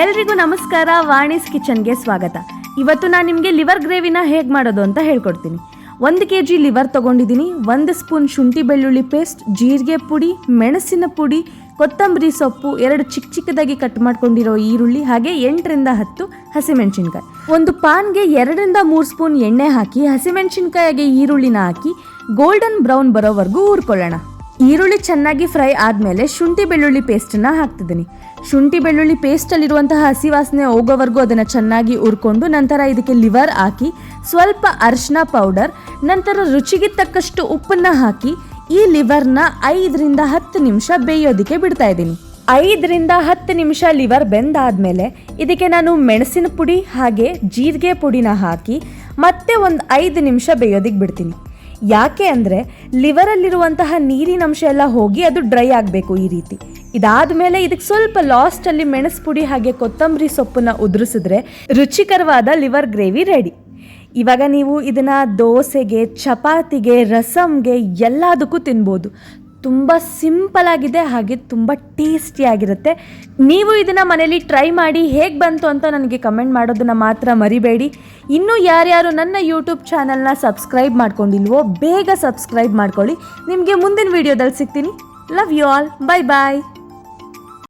ಎಲ್ರಿಗೂ ನಮಸ್ಕಾರ, ವಾಣಿಸ್ ಕಿಚನ್ಗೆ ಸ್ವಾಗತ. ಇವತ್ತು ನಾನು ನಿಮಗೆ ಲಿವರ್ ಗ್ರೇವಿನ ಹೇಗೆ ಮಾಡೋದು ಅಂತ ಹೇಳ್ಕೊಡ್ತೀನಿ. ಒಂದು ಕೆ ಜಿ ಲಿವರ್ ತೊಗೊಂಡಿದ್ದೀನಿ, ಒಂದು ಸ್ಪೂನ್ ಶುಂಠಿ ಬೆಳ್ಳುಳ್ಳಿ ಪೇಸ್ಟ್, ಜೀರಿಗೆ ಪುಡಿ, ಮೆಣಸಿನ ಪುಡಿ, ಕೊತ್ತಂಬರಿ ಸೊಪ್ಪು, ಎರಡು ಚಿಕ್ಕ ಚಿಕ್ಕದಾಗಿ ಕಟ್ ಮಾಡ್ಕೊಂಡಿರೋ ಈರುಳ್ಳಿ, ಹಾಗೆ ಎಂಟರಿಂದ ಹತ್ತು ಹಸಿಮೆಣಸಿನ್ಕಾಯಿ. ಒಂದು ಪಾನ್ಗೆ ಎರಡರಿಂದ ಮೂರು ಸ್ಪೂನ್ ಎಣ್ಣೆ ಹಾಕಿ, ಹಸಿಮೆಣಸಿನ್ಕಾಯಿಗೆ ಈರುಳ್ಳಿನ ಹಾಕಿ, ಗೋಲ್ಡನ್ ಬ್ರೌನ್ ಬರೋವರೆಗೂ ಹುರ್ಕೊಳ್ಳೋಣ. ಈರುಳ್ಳಿ ಚೆನ್ನಾಗಿ ಫ್ರೈ ಆದಮೇಲೆ ಶುಂಠಿ ಬೆಳ್ಳುಳ್ಳಿ ಪೇಸ್ಟನ್ನ ಹಾಕ್ತಿದ್ದೀನಿ. ಶುಂಠಿ ಬೆಳ್ಳುಳ್ಳಿ ಪೇಸ್ಟಲ್ಲಿರುವಂತಹ ಹಸಿ ವಾಸನೆ ಹೋಗೋವರೆಗೂ ಅದನ್ನು ಚೆನ್ನಾಗಿ ಹುರ್ಕೊಂಡು ನಂತರ ಇದಕ್ಕೆ ಲಿವರ್ ಹಾಕಿ, ಸ್ವಲ್ಪ ಅರಿಶಿನ ಪೌಡರ್, ನಂತರ ರುಚಿಗೆ ತಕ್ಕಷ್ಟು ಉಪ್ಪನ್ನ ಹಾಕಿ ಈ ಲಿವರ್ನ ಐದರಿಂದ ಹತ್ತು ನಿಮಿಷ ಬೇಯೋದಕ್ಕೆ ಬಿಡ್ತಾ ಇದ್ದೀನಿ. ಐದರಿಂದ ಹತ್ತು ನಿಮಿಷ ಲಿವರ್ ಬೆಂದಾದ್ಮೇಲೆ ಇದಕ್ಕೆ ನಾನು ಮೆಣಸಿನ ಪುಡಿ ಹಾಗೆ ಜೀರಿಗೆ ಪುಡಿನ ಹಾಕಿ ಮತ್ತೆ ಒಂದು ಐದು ನಿಮಿಷ ಬೇಯೋದಿಕ್ಕೆ ಬಿಡ್ತೀನಿ. ಯಾಕೆ ಅಂದರೆ ಲಿವರಲ್ಲಿರುವಂತಹ ನೀರಿನಂಶ ಎಲ್ಲ ಹೋಗಿ ಅದು ಡ್ರೈ ಆಗಬೇಕು ಈ ರೀತಿ. ಇದಾದ ಮೇಲೆ ಇದಕ್ಕೆ ಸ್ವಲ್ಪ ಲಾಸ್ಟಲ್ಲಿ ಮೆಣಸು ಪುಡಿ ಹಾಗೆ ಕೊತ್ತಂಬರಿ ಸೊಪ್ಪನ್ನ ಉದುರಿಸಿದ್ರೆ ರುಚಿಕರವಾದ ಲಿವರ್ ಗ್ರೇವಿ ರೆಡಿ. ಇವಾಗ ನೀವು ಇದನ್ನು ದೋಸೆಗೆ, ಚಪಾತಿಗೆ ರಸಮ್ಗೆ ಎಲ್ಲದಕ್ಕೂ ತಿನ್ಬೋದು. ತುಂಬ ಸಿಂಪಲ್ ಆಗಿದೆ ಹಾಗೆ ತುಂಬ ಟೇಸ್ಟಿಯಾಗಿರುತ್ತೆ ನೀವು ಇದನ್ನು ಮನೇಲಿ ಟ್ರೈ ಮಾಡಿ ಹೇಗೆ ಬಂತು ಅಂತ ನನಗೆ ಕಮೆಂಟ್ ಮಾಡೋದನ್ನು ಮಾತ್ರ ಮರಿಬೇಡಿ. ಇನ್ನೂ ಯಾರ್ಯಾರು ನನ್ನ ಯೂಟ್ಯೂಬ್ ಚಾನಲ್ನ ಸಬ್ಸ್ಕ್ರೈಬ್ ಮಾಡ್ಕೊಂಡಿಲ್ವೋ ಬೇಗ ಸಬ್ಸ್ಕ್ರೈಬ್ ಮಾಡ್ಕೊಳ್ಳಿ. ನಿಮಗೆ ಮುಂದಿನ ವೀಡಿಯೋದಲ್ಲಿ ಸಿಗ್ತೀನಿ. Love you all bye bye